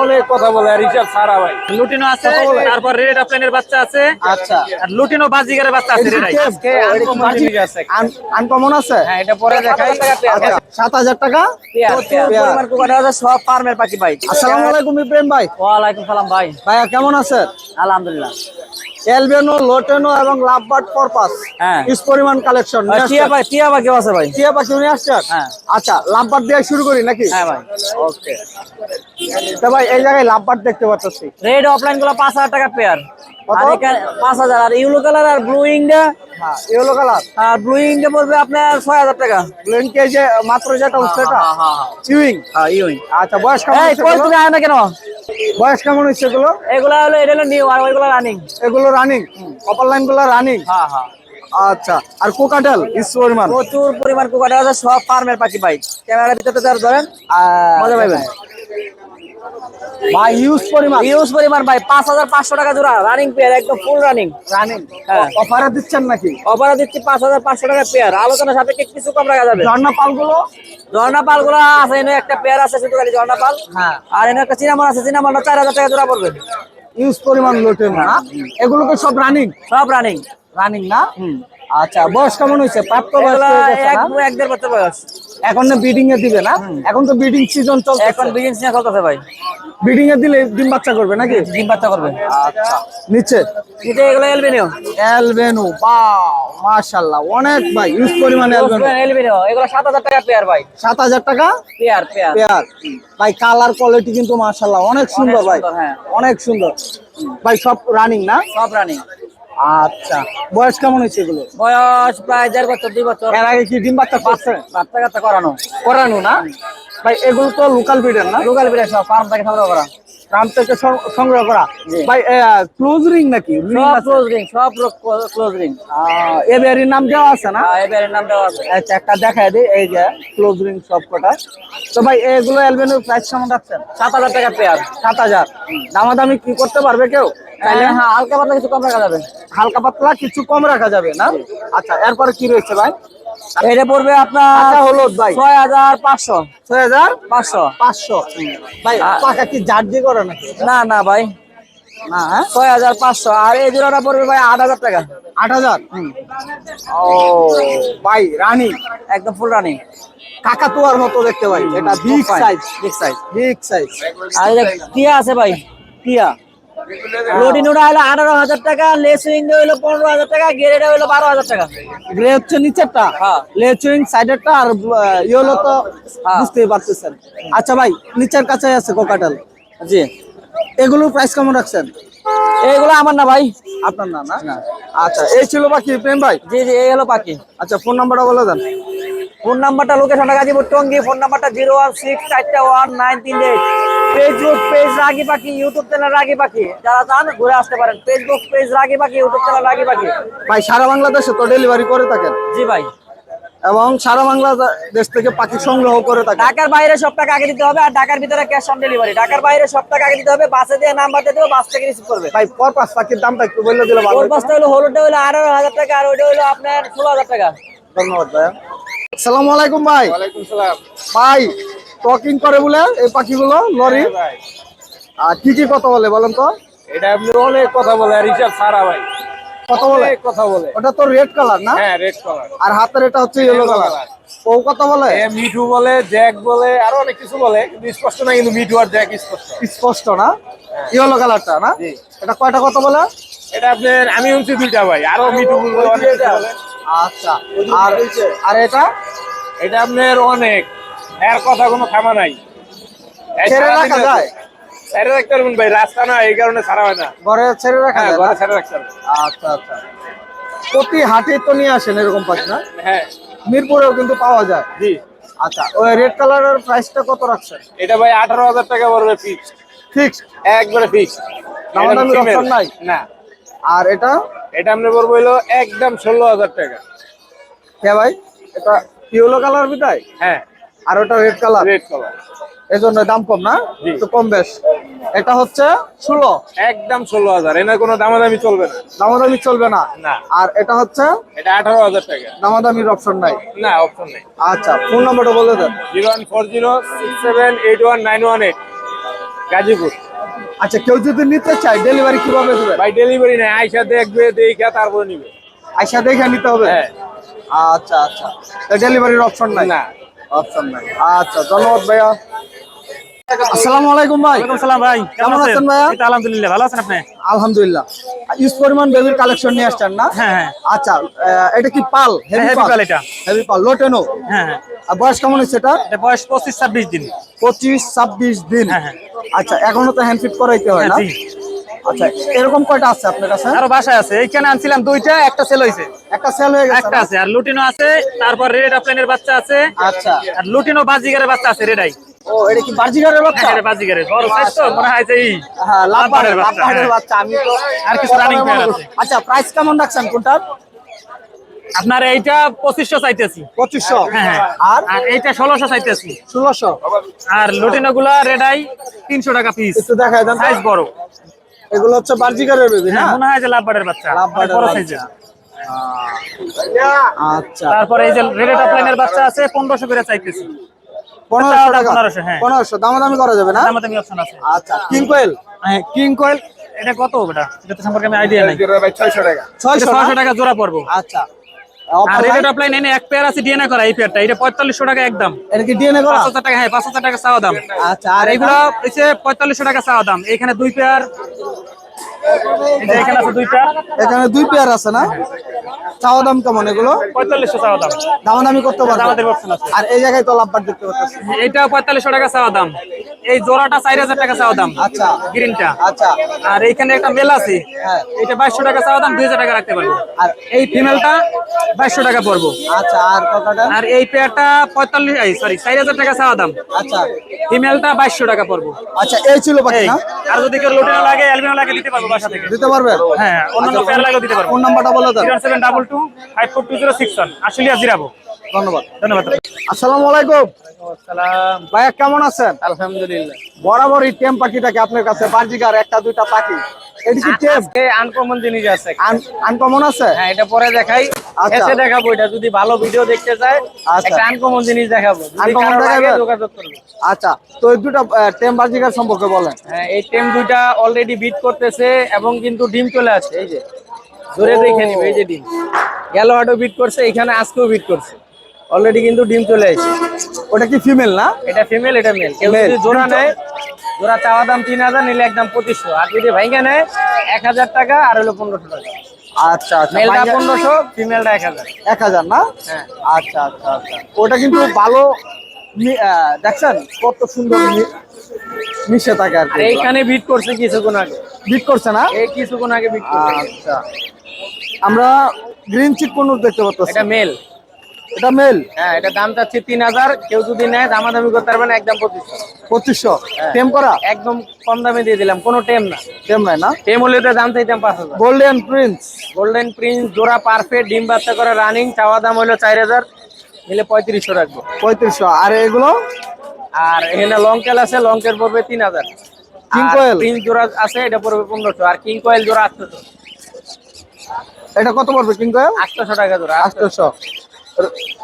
অনেক কথা বলে রিচার্জ সারা ভাই। লুটিনো আছে তারপর রেড বাচ্চা আছে। আচ্ছা। আর লুটিনো বাজিগারের বাচ্চা আছে রেড আনকমন আছে? হ্যাঁ এটা পরে দেখাই। আচ্ছা সাত হাজার টাকা? পরিমাণ কুকাটা আছে সব ফার্মের পাখি ভাই। আসসালামু আলাইকুম ইব্রাহিম ভাই। ওয়ালাইকুম সালাম ভাই। ভাইয়া কেমন আছেন? আলহামদুলিল্লাহ। এলবেনো লোটেনো এবং লাভবার্ড পারপাস হ্যাঁ। ইস পরিমাণ কালেকশন টিয়া ভাই টিয়া পাখিও আছে ভাই? টিয়া পাখি নিয়ে আসছেন? হ্যাঁ। আচ্ছা লাভবার্ড দিয়ে শুরু করি নাকি? হ্যাঁ ভাই। ওকে তো ভাই এই জায়গায় লাভবার্ড দেখতে পাচ্ছি। রেড অফলাইনগুলো পাঁচ হাজার টাকা পেয়ার? আর এখানে পাঁচ হাজার। আর ইউলো কালার আর ব্লু ইংটা হ্যাঁ ইয়েলো কালার আর ব্লু ইংটা পড়বে আপনার ছয় হাজার টাকা। ব্লেন কে যে মাত্র যেটা উঠছে এটা? ইউইং হ্যাঁ ইউইং আচ্ছা বয়স কেমন হচ্ছে? তুমি আয় না কেন? বয়স কেমন হচ্ছে এগুলো? এগুলা হলো এটা হলো নিউ আর ওইগুলো রানিং এগুলো রানিং অপার লাইনগুলো রানিং হ্যাঁ হ্যাঁ। আচ্ছা আর কোকাটেল ইস পরিমাণ? প্রচুর পরিমাণ কুকাটা আছে সব ফার্মের পাখি ভাই। ক্যামেরার ভিতরে তার ধরেন মজা পাইবেন ভাই ইউজ পরিমাণ। ইউজ পরিমাণ ভাই পাঁচ হাজার পাঁচশো টাকা জোড়া রানিং পেয়ার একদম ফুল রানিং রানিং হ্যাঁ। অফারে দিচ্ছেন নাকি? অফারে দিচ্ছি পাঁচ হাজার পাঁচশো টাকা পেয়ার আলোচনা সাপেক্ষে কিছু কম রাখা যাবে। ঝর্ণা পালগুলো ঝর্ণা পালগুলো আছে এনে একটা পেয়ার আছে শুধু খালি ঝর্ণা পাল হ্যাঁ। আর এনে একটা চিনামন আছে চিনামনটা চার হাজার টাকা জোড়া পড়বে। ইউজ পরিমাণ লোটেন না? এগুলো কি সব রানিং সব রানিং রানিং না? আচ্ছা বয়স কেমন হয়েছে? প্রাপ্ত বয়স হয়ে? এক দেড় বছর বয়স। এখন না বিডিং এ দিবে না? এখন তো বিডিং সিজন চলছে এখন বিগিন সিনা চলতেছে ভাই। বিডিং এ দিলে ডিম বাচ্চা করবে নাকি? ডিম বাচ্চা করবে। আচ্ছা। নিচে? কিন্তু এগুলো এলবিনিও এলবেনু বাও মাশাআল্লাহ অনেক ভাই ইউজ পরিমাণ এলবেনু এলবিনিও এগুলো সাত হাজার টাকা পেয়ার ভাই। সাত হাজার টাকা? পেয়ার পেয়ার পেয়ার ভাই কালার কোয়ালিটি কিন্তু মাশাআল্লাহ অনেক সুন্দর ভাই। হ্যাঁ। অনেক সুন্দর। ভাই সব রানিং না? সব রানিং আচ্ছা বয়স কেমন হয়েছে এগুলো? বয়স প্রায় দেড় বছর দুই বছর। এর আগে কি ডিম বাচ্চা পাচ্ছে বাচ্চা কাচ্চা করানো। করানো না। ভাই এগুলো তো লোকাল ব্রিডের না? লোকাল ব্রিডের সব ফার্ম থেকে সংগ্রহ করা। গ্রাম থেকে সংগ্রহ করা। ভাই ক্লোজ রিং নাকি? ক্লোজ রিং সব ক্লোজ রিং আহ, এ বেরির নাম দেওয়া আছে না? এবারের নাম দেওয়া আছে। আচ্ছা একটা দেখায় দিই এই যে ক্লোজ রিং সব কটা। তো ভাই এগুলো অ্যালবেনের প্রাইস কেমন রাখছেন সাত হাজার টাকা পেয়ার সাত হাজার। দামাদামি কি করতে পারবে কেউ? হ্যাঁ হালকা পাতলা কিছু কম রাখা যাবে। হালকা পাতলা কিছু কম রাখা যাবে না? আচ্ছা এরপরে কি রয়েছে ভাই? এটা পড়বে আপনার হলুদ ভাই। ছয় হাজার পাঁচশো। ছয় হাজার? পাঁচশো। পাঁচশো। ভাই পাকা কি জার্জি করে নাকি? না না ভাই। না হ্যাঁ? ছয় হাজার পাঁচশো। আর এই জোড়াটা পড়বে ভাই আট হাজার টাকা। আট হাজার? ও ভাই রানী। একদম ফুল রানিং। কাকাতুয়ার মতো দেখতে ভাই। এটা big size big size big size আর টিয়া আছে ভাই। টিয়া। লোডিং ওটা হলো আঠারো হাজার টাকা লেসুইং হলো পনেরো হাজার টাকা গেরেটা হলো বারো হাজার টাকা। গ্রে হচ্ছে নিচেরটা হ্যাঁ। লেচুইং সাইডেরটা আর ইয়েলো তো হ্যাঁ। বুঝতেই পারতেছেন। আচ্ছা ভাই নিচের কাছে আছে কোকাটেল জি। এগুলোর প্রাইস কেমন রাখছেন? এইগুলো আমার না ভাই। আপনার না না? আচ্ছা এই ছিল বাকি প্রেম ভাই? জি জি এই হলো পাখি আচ্ছা ফোন নাম্বারটা বলে দেন। ফোন নাম্বারটা লোকেশনটা গাজীপুর টঙ্গি ফোন নাম্বারটা জিরো ওয়ান সিক্স চারটা ওয়ান নাইন তিন এইট। ফেসবুক পেজ রাগি পাখি ইউটিউব চ্যানেল রাগি পাখি। যারা চান ঘুরে আসতে পারেন। ফেসবুক পেজ রাগি পাখি ইউটিউব চ্যানেল রাগি পাখি। ভাই সারা বাংলাদেশে তো ডেলিভারি করে থাকেন। জি ভাই। এবং সারা বাংলাদেশ থেকে পাখি সংগ্রহ করে থাকে ঢাকার বাইরে সব টাকা আগে দিতে হবে আর ঢাকার ভিতরে ক্যাশ অন ডেলিভারি ঢাকার বাইরে সব টাকা আগে দিতে হবে বাসে দিয়ে নাম্বার দিয়ে দেবো বাস থেকে রিসিভ করবে। ভাই পর পাঁচ পাখির দামটা একটু বলে দিলে ভালো। বাসটা হলো হলুদটা হলো আঠারো হাজার টাকা আর ওইটা হলো আপনার ষোলো হাজার টাকা। ধন্যবাদ ভাই আসসালামু আলাইকুম ভাই। ওয়ালাইকুম সালাম। ভাই টকিং করে বলে এই পাখিগুলো লরি। আর কি কি কথা বলে বলেন তো? এটা আপনি অনেক কথা বলে রিচার্জ সারা ভাই। কথা বলে? কথা বলে। ওটা তো রেড কালার না? হ্যাঁ রেড কালার আর হাতের এটা হচ্ছে ইয়েলো কালার। ও কথা বলে? এ মিঠু বলে জ্যাক বলে আরও অনেক কিছু বলে কিন্তু স্পষ্ট না কিন্তু মিঠু আর জ্যাক স্পষ্ট। স্পষ্ট না? ইয়েলো কালারটা না। এটা কয়টা কথা বলে? এটা আপনার আমি শুনছি দুইটা ভাই আরও মিঠু বলে অনেক আচ্ছা। আর আর এটা? এটা আপনার অনেক। এর কথা কোনো থামা নাই। ছেড়ে রাখা যায়? ছেড়ে রাখতে পারবেন ভাই রাস্তা না এই কারণে ছাড়া হয় না। ঘরে ছেড়ে রাখা হ্যাঁ যায় ঘরে ছেড়ে রাখতে আচ্ছা আচ্ছা। প্রতি হাটে তো নিয়ে আসেন এরকম পাখি না? হ্যাঁ। মিরপুরেও কিন্তু পাওয়া যায়? জি। আচ্ছা ওই রেড কালারের প্রাইসটা কত রাখছেন? এটা ভাই আঠারো হাজার টাকা পড়বে ফিক্স ফিক্সড একবারে ফিক্স দামাদামির option নাই? না। আর এটা? এটা আমরা পড়ব হলো একদম ষোলো হাজার টাকা। কে ভাই? এটা ইয়েলো কালার বিদায়? হ্যাঁ। আর ওটা রেড কালার রেড কালার এই জন্য দাম কম না। একটু কম বেশ। এটা হচ্ছে ষোলো। একদম ষোলো হাজার। এনার কোনো দামাদামি চলবে না। দামাদামি চলবে না? না। আর এটা হচ্ছে? এটা আঠারো হাজার টাকা। দামাদামির অপশন নাই? না অপশন নেই। আচ্ছা ফোন নাম্বারটা বলে দেন। Zero one four zero six seven eight one nine one eight Gazipur. আচ্ছা কেউ যদি নিতে চায় ডেলিভারি কীভাবে দেবে? ভাই ডেলিভারি নেই। আইসা দেখবে দেখে তারপর নিবে। আইসা দেখে নিতে হবে? হ্যাঁ। আচ্ছা আচ্ছা। ডেলিভারির অপশন নাই? না। অপশন নাই আচ্ছা ধন্যবাদ ভাইয়া। আসসালামু আলাইকুম ভাই। ওয়ালাইকুম সালাম ভাই। কেমন আছেন? ভাইয়া? আলহামদুলিল্লাহ ভালো আছেন আপনি? আলহামদুলিল্লাহ। ইউজ পরিমাণ বেবির কালেকশন নিয়ে আসছেন না? হ্যাঁ, হ্যাঁ। আচ্ছা এটা কি পাল? হেভি পাল? পাল এটা। হেভি পাল লোটেনো? হ্যাঁ হ্যাঁ। আর বয়স কেমন হচ্ছে এটা? এটা বয়স পঁচিশ ছাব্বিশ দিন। পঁচিশ ছাব্বিশ দিন। হ্যাঁ, হ্যাঁ। আচ্ছা এখনও তো হ্যান্ড ফিট করাইতে হয় হ্যাঁ, না। আচ্ছা এরকম কয়টা আছে আপনার কাছে? আরও বাসায় আছে। এইখানে আনছিলাম দুইটা একটা সেল হয়েছে। একটা সেল হয়ে গেছে একটা আছে আর লুটিনো আছে তারপর রেড অফলাইনের বাচ্চা আছে আচ্ছা। আর লুটিনো বাজিগারের বাচ্চা আছে রেডাই ও এটা কি বার্জিগারের বাচ্চা? হ্যাঁ বাজিগারের। বড় সাইজ তো মনে হয় যে এই হ্যাঁ লাভবারের লাভবারের বাচ্চা, লাভবারের। বাচ্চা আমি তো আর কিছু running pair আছে। আচ্ছা প্রাইস কেমন রাখছেন কোনটার? আপনার এইটা পঁচিশশো চাইতেছি। পঁচিশশো? আর? এইটা ষোলোশো চাইতেছি। ষোলোশো? আর লুটিনো গুলা রেডাই তিনশো টাকা পিস দেন সাইজ বড়। এগুলো হচ্ছে বার্জিকারের বেবি হ্যাঁ মনে হয় যে লাভবার্ডের বাচ্চা লাভবার্ডের বড় বাচ্চা। সাইজের আচ্ছা। তারপরে এই যে রেড অফলাইনের বাচ্চা আছে পনেরোশো করে চাইতেছি। 1500 টাকা? 1500, হ্যাঁ। পনেরোশো দামাদামি করা যাবে না? দামাদামি অপশন আছে। আচ্ছা কিং কোয়েল হ্যাঁ কিং কয়েল এটা কত বেটা এটা? তো সম্পর্কে আমি আইডিয়া নাই। ভাই ছয়শো টাকা। ছয়শো ছয়শো টাকা জোড়া পড়ব। আচ্ছা। আর রেড অফলাইন এনে এক পেয়ার আছে ডিএনএ করা এই পেয়ারটা এটা টাকা একদম এটা কি ডিএনএ করা? পাঁচ হাজার টাকা হ্যাঁ পাঁচ হাজার টাকা চাওয়া দাম। আচ্ছা আর আর হচ্ছে পঁয়তাল্লিশশো টাকা চাওয়া দাম। এখানে দুই পেয়ার এখানে আছে দুই পেয়ার এখানে দুই পেয়ার আছে না? চাওয়া দাম কেমন এগুলো? চাওয়া দাম। দামাদামি করতে পারবে। আর এই জায়গায় তো লাভবার দেখতে পাচ্ছি। এইটা পঁয়তাল্লিশশো টাকা চাওয়া দাম। এই জোড়াটা চার হাজার টাকা চাওয়া দাম আচ্ছা। গ্রিনটা আচ্ছা। আর এইখানে একটা মেল আছে হ্যাঁ। এটা বাইশশো টাকা চাওয়া দাম দুই হাজার টাকা রাখতে পারব। আর এই ফিমেলটা বাইশশো টাকা পড়ব আচ্ছা আর কথাটা আর এই পেয়ারটা পঁয়তাল্লিশ সরি চার হাজার টাকা চাওয়া দাম। আচ্ছা। ফিমেলটা বাইশশো টাকা পড়ব আচ্ছা এই ছিল বাকি না? আর যদি কেউ লোটেনো লাগে অ্যালবিনো লাগে দিতে পারব বাসা থেকে। দিতে পারবে? হ্যাঁ অন্যান্য পেয়ার লাগেও দিতে পারব। ফোন নাম্বারটা বলে দেন zero seven double two five four two zero six one Ashulia Zirabo. ধন্যবাদ। ধন্যবাদ। আসসালামু আলাইকুম। সালাম ভাইয়া কেমন আছেন? আলহামদুলিল্লাহ। বরাবরই টেম পাখিটাকে আপনার কাছে একটা দুইটা পাখি। এটা কি টেম। আনকমন জিনিস আছে। আনকমন আছে? হ্যাঁ এটা পরে দেখাই। আচ্ছা। এসে দেখাবো এটা যদি ভালো ভিডিও দেখতে চায় আচ্ছা। একটা আনকমন জিনিস দেখাবো। দেখাবে? যোগাযোগ করবে। আচ্ছা তো এই দুটা টেম বার্জিকার সম্পর্কে বলেন। হ্যাঁ এই টেম দুইটা অলরেডি বিট করতেছে এবং কিন্তু ডিম চলে আসছে এই যে। ধরে দেখে নিবে এই যে ডিম। গেল হাটও বিট করছে এখানে আজকেও বিট করছে। অলরেডি কিন্তু ডিম চলে আসছে ওটা কি ফিমেল না? এটা ফিমেল এটা মেল কেউ. যদি জোড়া নেয় জোড়া চাওয়া দাম তিন হাজার নিলে একদম পঁচিশশো। আর যদি ভাইঙ্গা নেয় এক হাজার টাকা আর হলো পনেরোশো টাকা। আচ্ছা আচ্ছা। মেলটা পনেরোশো ফিমেলটা এক হাজার। এক হাজার না? হ্যাঁ। আচ্ছা আচ্ছা আচ্ছা। ওটা কিন্তু ভালো দেখছেন? কত সুন্দর মিশে থাকে আর এইখানে বিট করছে কিছুক্ষণ আগে। বিট করছে না? এই কিছুক্ষণ আগে বিট করছে। আচ্ছা। আমরা গ্রিন চিক পণ্য দেখতে পাচ্ছি এটা মেল এটা মেল হ্যাঁ এটা দাম চাচ্ছি তিন হাজার। কেউ যদি নেয় দামাদামি করতে পারবে না একদম পঁচিশশো। পঁচিশশো? হ্যাঁ। টেম করা? একদম কম দামে দিয়ে দিলাম কোনো টেম না। টেম নাই না? টেম হলে তো দাম চাইতাম পাঁচ হাজার। গোল্ডেন প্রিন্স গোল্ডেন প্রিন্স জোড়া পারফেক্ট ডিম বাচ্চা করে রানিং চাওয়া দাম হলো চার হাজার। নিলে পঁয়ত্রিশশো রাখব। পঁয়ত্রিশশো। আর এগুলো? আর এখানে লঙ্কেল আছে লঙ্কের পড়বে তিন হাজার। King coil? প্রিন্স জোড়া আছে এটা পড়বে পনেরোশো। আর কিং কয়েল জোড়া আটশোশো। এটা কত পড়বে কিং কয়েল আটশোশো টাকা জোড়া আটশোশো।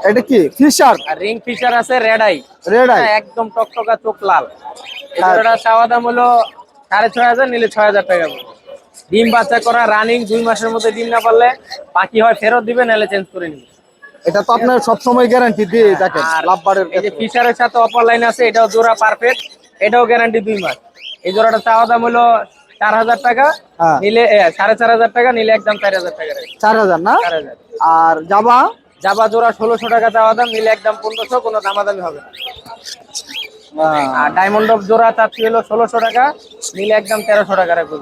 এটা কি? ফিশার? আর রিং ফিচার আছে রেড আই রেড আই একদম টকটকা চোখ লাল। জোড়াটা চাওয়া দাম হলো সাড়ে ছয় হাজার নিলে ছয় হাজার টাকা ডিম বাচ্চা করা রানিং দুই মাসের মধ্যে ডিম না পারলে বাকি হয় ফেরত দিবে নাহলে চেঞ্জ করে নিবে। এটা তো আপনার সবসময় গ্যারান্টি দিয়ে আর লাভবারের এই যে ফিচারের সাথে অপার লাইন আছে এটাও জোড়া পারফেক্ট এটাও গ্যারান্টি দুই মাস। এই জোড়াটা চাওয়া দাম হলো চার হাজার টাকা হ্যাঁ। নিলে সাড়ে চার হাজার টাকা নিলে একদম চার হাজার টাকা চার হাজার না? আর জাবা? জাবা জোড়া ষোলোশো টাকা চাওয়া দাম নিলে একদম পনেরোশো কোনো দামাদামি হবে না। আর ডায়মন্ড অফ জোড়া চাচ্ছি হলো ষোলোশো টাকা নিলে একদম তেরোশো টাকা রাখব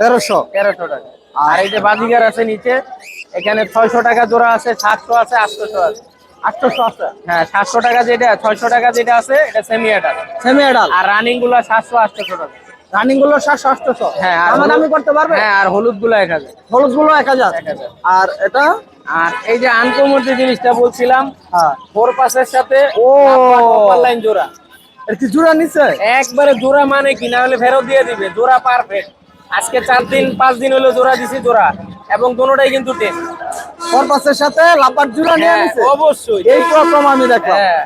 তেরোশো? তেরোশো টাকা। আর এই যে বাজিগার আছে নিচে এখানে ছয়শো টাকা জোড়া আছে সাতশো আছে আটশোশো আছে। আটশোশো আছে? হ্যাঁ সাতশো টাকা যেটা ছয়শো টাকা যেটা আছে এটা সেমি অ্যাডাল সেমি এডাল আর রানিংগুলো সাতশো আটশোশো টাকা। রানিংগুলো সাতশো। হ্যাঁ করতে পারবে? হ্যাঁ আর হলুদগুলো এক হাজার। হলুদগুলো এক হাজার। আর এটা? আর এই যে আনকমন যে জিনিসটা বলছিলাম হ্যাঁ। ফোর পাসের সাথে ও। লাইন জোড়া। এটা কি জোড়া নিচ্ছে একবারে জোড়া মানে কি? না হলে ফেরত দিয়ে দিবে। জোড়া পারফেক্ট আজকে চার দিন পাঁচ দিন হলো জোড়া দিছি জোড়া। এবং দুটোটাই কিন্তু সাথে জোড়া নিয়ে নিছে? অবশ্যই। এই প্রথম আমি দেখলাম। হ্যাঁ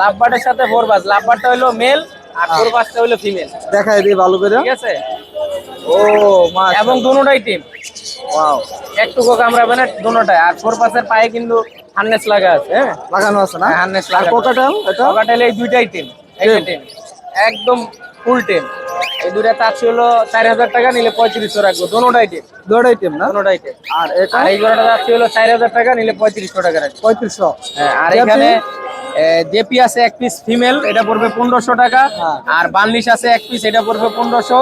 লাভবার্ডের সাথে ফোর বাস লাভবার্ডটা হলো মেল আর পাঁচটা হলো ফিমেল দেখাই দিই ভালো করে। ঠিক আছে? ও মা এবং দুটোটাই টিম ওয়াও একটুকু কামড়াবে না দুটোটাই আর ফোর পাঁচের পায়ে কিন্তু হার্নেস লাগা আছে হ্যাঁ? লাগানো আছে না? হার্নেস লাগা কোকাটাল এটা? পকাটেল এই দুইটাই টিম এই টিম একদম ফুল টিম এই দুইটা চাচ্ছি হলো চার হাজার টাকা নিলে পঁয়ত্রিশশো রাখব। দুটোটাই টিম দুটো আইটেম না? দুটোটাই টিম আর এটা? এই জোড়াটা যাচ্ছে হলো চার হাজার টাকা নিলে পঁয়ত্রিশশো টাকা রাখব। পঁয়ত্রিশশো। হ্যাঁ, আর এখানে জেপি আছে এক পিস ফিমেল এটা পড়বে পনেরোশো টাকা। হ্যাঁ। আর বার্নিশ আছে এক পিস এটা পড়বে পনেরোশো।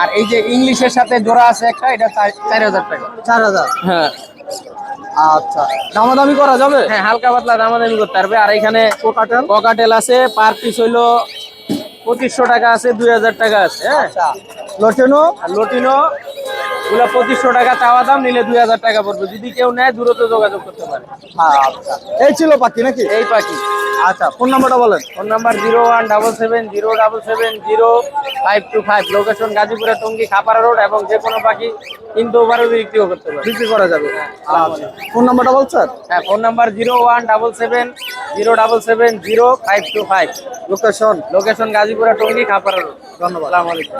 আর এই যে ইংলিশের সাথে জোড়া আছে একটা এটা চার হাজার টাকা। চার হাজার? হ্যাঁ। আচ্ছা। দামাদামি করা যাবে? হ্যাঁ হালকা পাতলা দামাদামি করতে পারবে। আর এখানে কোকাটেল? ককাটেল আছে পার পিস হইল পঁচিশশো টাকা আছে দুই হাজার টাকা আছে হ্যাঁ। আচ্ছা। লটেনো? আর লটিনো গুলো পঁচিশশো টাকা চাওয়া দাম নিলে দুই হাজার টাকা পড়বে। যদি কেউ নেয় দূরত্ব যোগাযোগ করতে পারে। আচ্ছা। এই ছিল পাখি নাকি? এই পাখি। আচ্ছা ফোন নাম্বারটা বলেন। Phone number zero one double seven zero double seven zero five two five location গাজীপুরের টঙ্গি খাপাড়া রোড এবং যে কোনো পাখি কিন্তু ওভারও বিক্রিও করতে পারে বিক্রি করা যাবে। আচ্ছা ফোন নাম্বারটা বলছেন? হ্যাঁ phone number zero one double seven zero double seven zero five two five. Location? Location গাজীপুরের টঙ্গি খাপাড়া রোড। ধন্যবাদ। আসসালামু আলাইকুম।